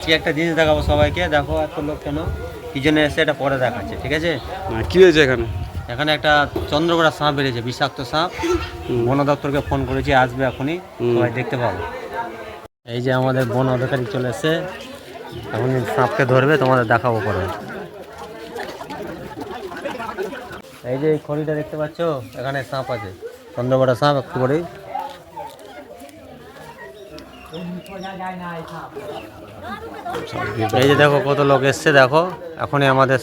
কি একটা জিনিস দেখাবো সবাইকে দেখো এত লোক কেন? কি জন্য এসে এটা পরে দেখাচ্ছে ঠিক আছে? কি হয়েছে এখানে? এখানে একটা চন্দ্রগড়া সাপ বেরিয়েছে বিষাক্ত সাপ। বন দপ্তরকে ফোন করেছি আসবে এখনই সবাই দেখতে পাবো। এই যে আমাদের বন অধিকারী চলে এসে এখন সাপকে ধরবে তোমাদের দেখাবো পরে। এই যে এই খড়িটা দেখতে পাচ্ছ? এখানে সাপ আছে চন্দ্রগড়া সাপ একটু করেই এই যে দেখো কত লোক এসছে দেখো এখনই আমাদের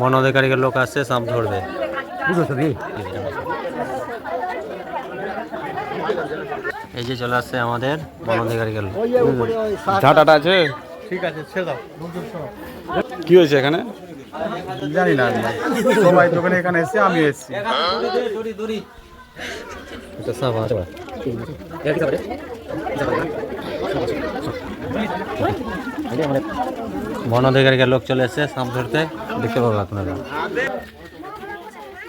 বন অধিকারীকে লোক আসছে সাপ ধরবে। এই যে চলে আসছে আমাদের বন অধিকারীকে লোক। ঝাঁটাটা আছে? ঠিক আছে ছেড়ে কি হয়েছে এখানে? জানি না আমি। সবাই দোকানে এখানে এসে আমি এসেছি। এটা সাপ আছে। বন অধিকারীকে লোক চলে এসছে, সাপ ধরতে। দেখতে পাবো আপনারা।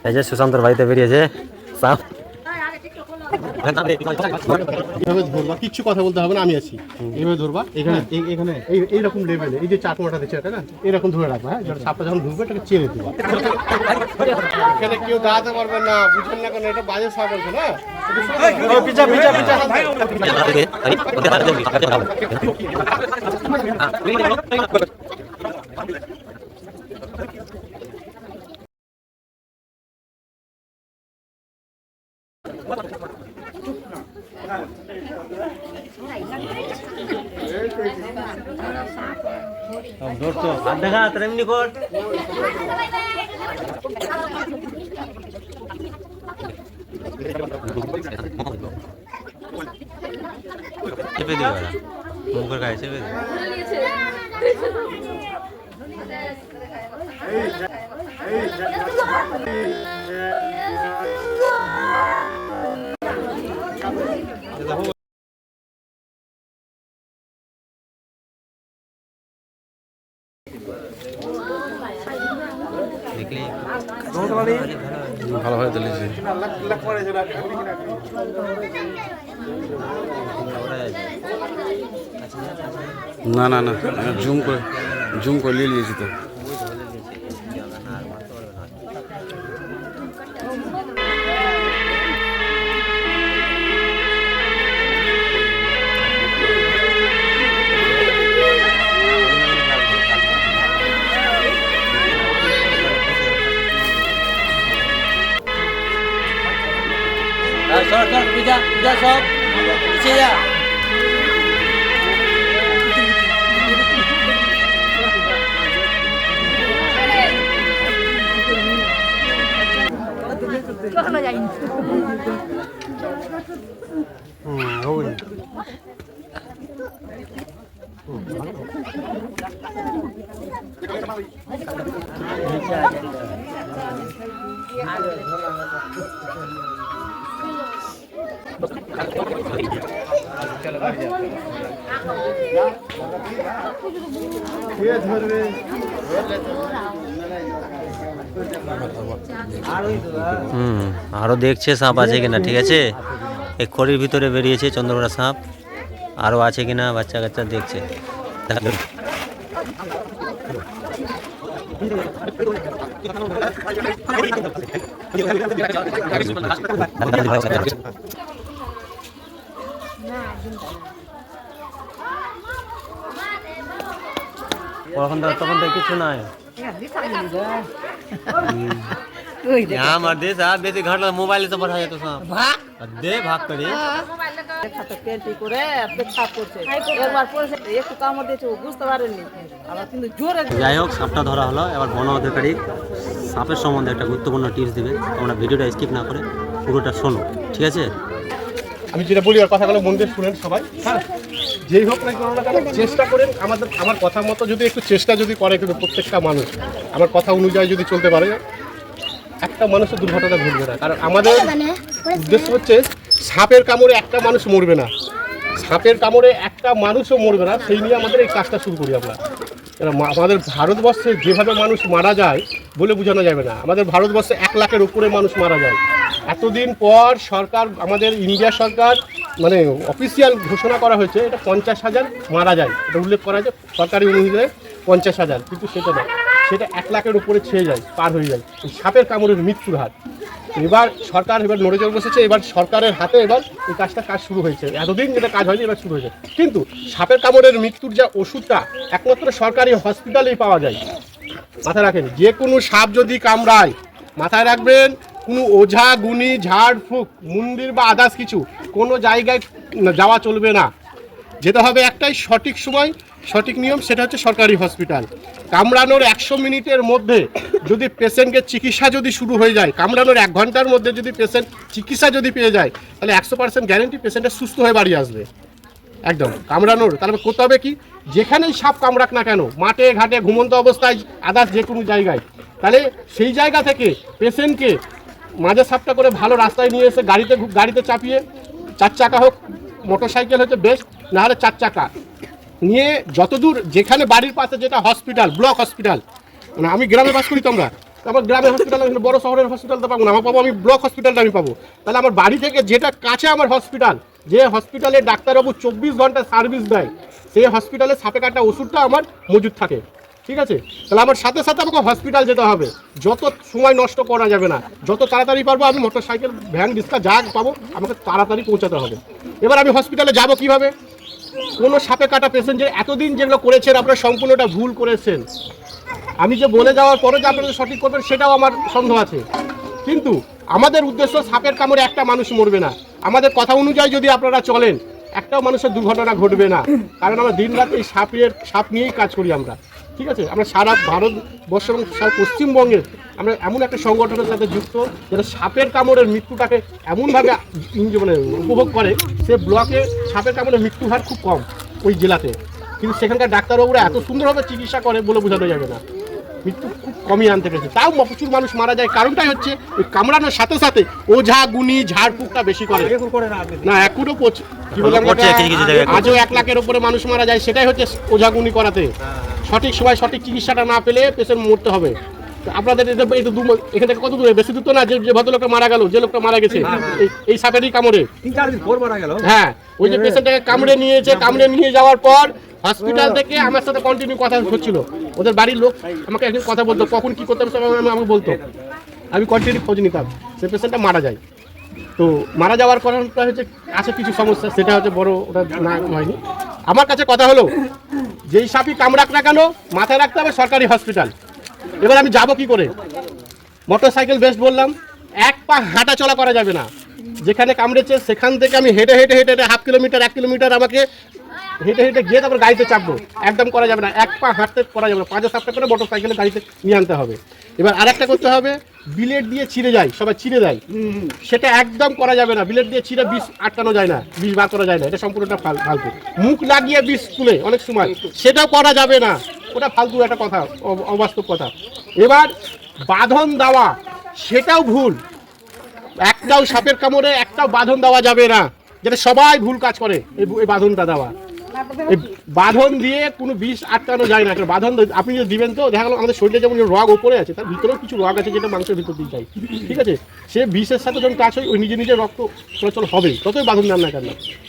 এই যে সুশান্তর বাড়িতে বেরিয়েছে সাপ। এইভাবে ধরবা কিচ্ছু কথা বলতে হবে না আমি আছি। এইভাবে ধরবা? এখানে এখানে এই এইরকম লেভেলে এই যে চাটমাটা দিচ্ছে এটা না? এরকম ধরে রাখবা হ্যাঁ? যখন সাপটা যখন ঢুকবে এটাকে চেনে দিবা। এখানে কেউ দাঁড়াতে পারবে না বুঝবেন না কেন এটা বাজে সাপ আছে না? পিছা পিছা পিছা ধরতো হাত দেখা চেপে দিও মুখের গায়ে চেপে দিও দেখলি হয় দিলেছি না না না জুম করে জুম করে নিয়ে নিয়েছি তো। সর পিজা পিজা সব পিছিয়ে যা কখনো যাইনি হুম দেখছে সাপ আছে কিনা, ঠিক আছে? এই খড়ির ভিতরে বেরিয়েছে চন্দ্রকোনা সাপ। আরও আছে কিনা, বাচ্চা কাচ্চা দেখছে। তখন তখন তো কিছু নাই। আমার দেশ আর বেশি ঘাটলো মোবাইলে তো পাঠা যেত সব দে ভাগ করে যাই হোক সাপটা ধরা হলো এবার বন অধিকারী সাপের সম্বন্ধে একটা গুরুত্বপূর্ণ টিপস দিবে। তোমরা ভিডিওটা স্কিপ না করে পুরোটা শোনো ঠিক আছে? আমি যেটা বলি, আর কথাগুলো মন দিয়ে শুনেন সবাই। হ্যাঁ? যেই হোক না না কেন চেষ্টা করেন। আমাদের, আমার কথা মতো যদি একটু চেষ্টা যদি করে কিন্তু প্রত্যেকটা মানুষ, আমার কথা অনুযায়ী যদি চলতে পারে, একটা মানুষের দুর্ঘটনা ঘটবে না। কারণ আমাদের উদ্দেশ্য হচ্ছে, সাপের কামড়ে একটা মানুষ মরবে না। সাপের কামড়ে একটা মানুষও মরবে না। সেই নিয়ে আমাদের এই কাজটা শুরু করি আমরা। আমাদের ভারতবর্ষে যেভাবে মানুষ মারা যায় বলে বোঝানো যাবে না। আমাদের ভারতবর্ষে এক লাখের উপরে মানুষ মারা যায়। এতদিন পর সরকার, আমাদের ইন্ডিয়া সরকার মানে অফিসিয়াল ঘোষণা করা হয়েছে, এটা পঞ্চাশ হাজার মারা যায়। এটা উল্লেখ করা যায় সরকারি অনুযায়ী পঞ্চাশ হাজার, কিন্তু সেটা না সেটা এক লাখের উপরে ছেয়ে যায়, পার হয়ে যায়। সাপের কামড়ের মৃত্যুর হার। এবার সরকার এবার নড়েচড় বসেছে, এবার সরকারের হাতে এবার এই কাজটা কাজ শুরু হয়েছে। এতদিন যেটা কাজ হয়নি, এবার শুরু হয়েছে। কিন্তু সাপের কামড়ের মৃত্যুর যা ওষুধটা, একমাত্র সরকারি হসপিটালেই পাওয়া যায়। মাথায় রাখেন, যে কোনো সাপ যদি কামড়ায়, মাথায় রাখবেন কোনো ওঝা গুনি ঝাড়, ফুক, মন্দির বা আদার্স কিছু, কোনো জায়গায় যাওয়া চলবে না। যেতে হবে একটাই সঠিক সময়, সঠিক নিয়ম, সেটা হচ্ছে সরকারি হসপিটাল কামড়ানোর একশো মিনিটের মধ্যে যদি পেশেন্টকে চিকিৎসা যদি শুরু হয়ে যায় কামড়ানোর এক ঘণ্টার মধ্যে যদি পেশেন্ট চিকিৎসা যদি পেয়ে যায়, তাহলে একশো পার্সেন্ট গ্যারেন্টি পেশেন্টটা সুস্থ হয়ে বাড়ি আসবে। একদম কামড়ানোর তাহলে করতে হবে কি? যেখানেই সাপ কামড়াক না কেন, মাঠে, ঘাটে, ঘুমন্ত অবস্থায় আদার্স যে কোনো জায়গায়, তাহলে সেই জায়গা থেকে পেশেন্টকে মাঝে সাপটা করে ভালো রাস্তায় নিয়ে এসে গাড়িতে গাড়িতে চাপিয়ে, চার চাকা হোক মোটর সাইকেল হচ্ছে বেস্ট না হলে চার চাকা। নিয়ে যতদূর যেখানে বাড়ির পাশে যেটা হসপিটাল ব্লক হসপিটাল মানে আমি গ্রামে বাস করি তো আমরা গ্রামের হসপিটাল এখানে বড় শহরের হসপিটাল তো পাবো না আমার পাবো, আমি ব্লক হসপিটালটা আমি পাবো। তাহলে আমার বাড়ি থেকে যেটা কাছে আমার হসপিটাল যে হসপিটালে ডাক্তারবাবু চব্বিশ ঘণ্টা সার্ভিস দেয়, সেই হসপিটালে সাপে কাটা ওষুধটা আমার মজুদ থাকে। ঠিক আছে? তাহলে আমার সাথে সাথে আমাকে হসপিটাল যেতে হবে। যত সময় নষ্ট করা যাবে না, যত তাড়াতাড়ি পারব, আমি মোটর সাইকেল ভ্যান রিক্সা যা পাবো, আমাকে তাড়াতাড়ি পৌঁছাতে হবে। এবার আমি হসপিটালে যাব কীভাবে? কোনো সাপে কাটা পেশেন্ট যে এতদিন যেগুলো করেছেন, আপনারা সম্পূর্ণটা ভুল করেছেন। আমি যে বলে যাওয়ার পরে যে আপনারা সঠিক করবেন, সেটাও আমার সন্দেহ আছে। কিন্তু আমাদের উদ্দেশ্য সাপের কামড়ে একটা মানুষ মরবে না। আমাদের কথা অনুযায়ী যদি আপনারা চলেন, একটাও মানুষের দুর্ঘটনা ঘটবে না। কারণ আমরা দিন রাত এই সাপের, সাপ নিয়েই কাজ করি আমরা। ঠিক আছে? আমরা সারা ভারতবর্ষ এবং সারা পশ্চিমবঙ্গের আমরা এমন একটা সংগঠনের সাথে যুক্ত যেটা সাপের কামড়ের মৃত্যুটাকে এমনভাবে মানে উপভোগ করে, সে ব্লকে সাপের কামড়ের মৃত্যু হার খুব কম ওই জেলাতে। কিন্তু সেখানকার ডাক্তারবাবুরা এত সুন্দরভাবে চিকিৎসা করে বলে বোঝানো যাবে না। মৃত্যু খুব কমই আনতে পেরেছে। তাও প্রচুর মানুষ মারা যায়। কারণটাই হচ্ছে ওই কামড়ানোর সাথে সাথে ওঝা গুনি ঝাড়ফুঁকটা বেশি করে। না এখনও। আজও এক লাখের উপরে মানুষ মারা যায় সেটাই হচ্ছে ওঝাগুনি করাতে। সঠিক সময় সঠিক চিকিৎসাটা না পেলে পেশেন্ট মরতে হবে। আপনাদের এটা এই তো দু এখান থেকে কত দূরে? বেশি দূর তো না যে ভদ্রলোকটা মারা গেল যে লোকটা মারা গেছে এই- এই সাপেরই কামড়ে। হ্যাঁ ওই যে পেশেন্টটাকে কামড়ে নিয়েছে কামড়ে নিয়ে যাওয়ার পর হসপিটাল থেকে আমার সাথে কন্টিনিউ কথা হচ্ছিল। ওদের বাড়ির লোক আমাকে একদিন কথা বলতো কখন কি করতে হবে সব আমাকে আমাকে বলতো। আমি কন্টিনিউ খোঁজ নিতাম সে পেশেন্টটা মারা যায়। তো মারা যাওয়ার কারণটা হচ্ছে আছে কিছু সমস্যা সেটা হচ্ছে বড় ওটা না হয়নি। আমার কাছে কথা হলো যেই সাপই কামড়াক না কেন মাথায় রাখতে হবে সরকারি হসপিটাল এবার আমি যাব কি করে? মোটর সাইকেল বেস্ট বললাম এক পা হাঁটা চলা করা যাবে না। যেখানে কামড়েছে সেখান থেকে আমি হেঁটে হেঁটে হেঁটে হেঁটে হাফ কিলোমিটার এক কিলোমিটার আমাকে হেঁটে হেঁটে গিয়ে তারপর গাড়িতে চাপবো। একদম করা যাবে না। এক পা হাঁটতে করা যাবে না। পাঁচে সাতটা করে মোটর সাইকেলে গাড়িতে নিয়ে আনতে হবে। এবার আরেকটা করতে হবে, বিলেট দিয়ে ছিঁড়ে যায়, সবাই ছিঁড়ে দেয় সেটা একদম করা যাবে না। বিলেট দিয়ে ছিঁড়ে বিষ আটকানো যায় না, বিষ বার করা যায় না। এটা সম্পূর্ণটা ফাল- ফালতু। মুখ লাগিয়ে বিষ তুলে অনেক সময়। সেটাও করা যাবে না। ওটা ফালতু একটা কথা অবাস্তব কথা। এবার বাঁধন দেওয়া, সেটাও ভুল। একটাও সাপের কামড়ে, একটাও বাঁধন দেওয়া যাবে না। যেটা সবাই ভুল কাজ করে এই বাঁধনটা দেওয়া। বাঁধন দিয়ে কোনো বিষ আটকানো যায় না। বাঁধন আপনি যদি দিবেন তো দেখা গেলো আমাদের শরীরে যেমন রগ ওপরে আছে তার ভিতরেও কিছু রগ আছে যেটা মাংসের ভিতর দিয়ে যায়। ঠিক আছে? সে বিষের সাথে যখন কাজ হয় ওই নিজে নিজে রক্ত চলাচল হবে ততই বাঁধন দেন না কেন?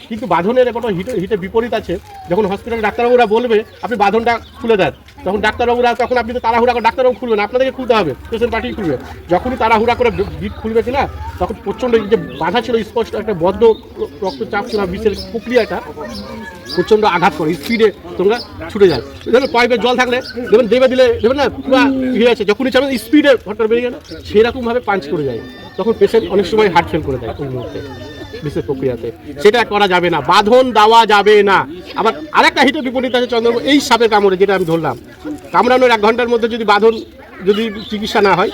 কিন্তু বাঁধনের একটা হিটে হিটে বিপরীত আছে। যখন হসপিটালে ডাক্তারবাবুরা বলবে আপনি বাঁধনটা খুলে দেন। তখন ডাক্তারবাবুরা, তখন আপনি তো তাড়াহুড়া করে ডাক্তারবাবু খুলবেন, আপনাদেরকে খুলতে হবে পেশেন্ট পার্টি খুলবে। যখনই তাড়াহুড়া করে বিট খুলবে কিনা, তখন প্রচণ্ড যে বাধা ছিল, স্পষ্ট একটা বদ্ধ রক্তচাপ ছিল বিষের প্রক্রিয়াটা প্রচণ্ড আঘাত করে স্পিডে তোমরা ছুটে যায় দেখবেন পাইপের জল থাকলে দেখবেন দেবে দিলে দেখবেন না, পুরো ইয়ে আছে, যখনই চাবেন স্পিডে হঠাৎ বেরিয়ে গেলে, সেরকমভাবে পাঞ্চ করে যায়। তখন পেশেন্ট অনেক সময় হার্ট ফেল করে দেয় ওই মুহূর্তে। বিশেষ প্রক্রিয়াতে। সেটা করা যাবে না, বাঁধন দেওয়া যাবে না। আবার আরেকটা হিটের বিপরীত আছে চন্দ্রবাবু এই সাপের কামড়ে যেটা আমি ধরলাম, কামড়ানোর এক ঘণ্টার মধ্যে যদি বাঁধন যদি চিকিৎসা না হয়,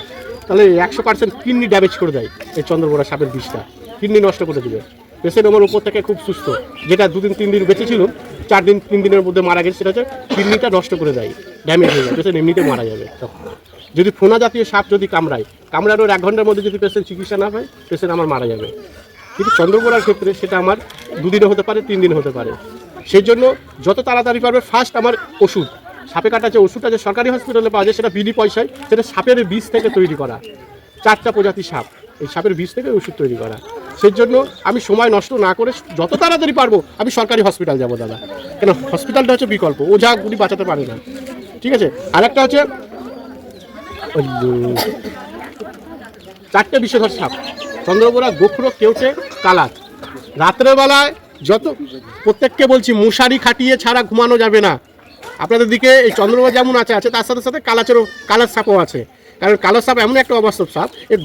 তাহলে একশো পার্সেন্ট কিডনি ড্যামেজ করে দেয় এই চন্দ্রবোড়া সাপের বিষটা। কিডনি নষ্ট করে দিবে। পেশেন্ট আমার উপর থেকে খুব সুস্থ। যেটা দুদিন, তিন দিন বেঁচে ছিল, চার দিন, তিন দিনের মধ্যে মারা গেছে, সেটা হচ্ছে কিডনিটা নষ্ট করে দেয় ড্যামেজ হয়ে যায়। পেশেন্ট এমনিতে মারা যাবে যদি ফোনা জাতীয় সাপ যদি কামড়ায়, কামড়ানোর এক ঘণ্টার মধ্যে যদি পেশেন্ট চিকিৎসা না হয় পেশেন্ট আমার মারা যাবে। কিন্তু চন্দ্রবোড়ার ক্ষেত্রে সেটা আমার দুদিনে হতে পারে, তিন দিনে হতে পারে। সেই জন্য যত তাড়াতাড়ি পারবে ফার্স্ট আমার ওষুধ। সাপে কাটা যে ওষুধটা যে সরকারি হসপিটালে পাওয়া যায়, সেটা বিনি পয়সায়, সেটা সাপের বীজ থেকে তৈরি করা। চারটা প্রজাতির সাপ, এই সাপের বীজ থেকে ওষুধ তৈরি করা। সেই জন্য আমি সময় নষ্ট না করে যত তাড়াতাড়ি পারব, আমি সরকারি হসপিটাল যাব, দাদা। কেন হসপিটালটা হচ্ছে বিকল্প। ও যা গুলি বাঁচাতে পারে না। ঠিক আছে? আর একটা হচ্ছে চারটে বিষধর সাপ। চন্দ্রবোরা গোখরো কেউটে কালার। রাত্রেবেলায় যত প্রত্যেককে বলছি, মশারি খাটিয়ে ছাড়া ঘুমানো যাবে না। আপনাদের দিকে এই চন্দ্রপুরা যেমন আছে আছে, তার সাথে সাথে কালাচেরও কালার সাপও আছে। কারণ কালো সাপ এমন একটা অবাস্তব সাপ এর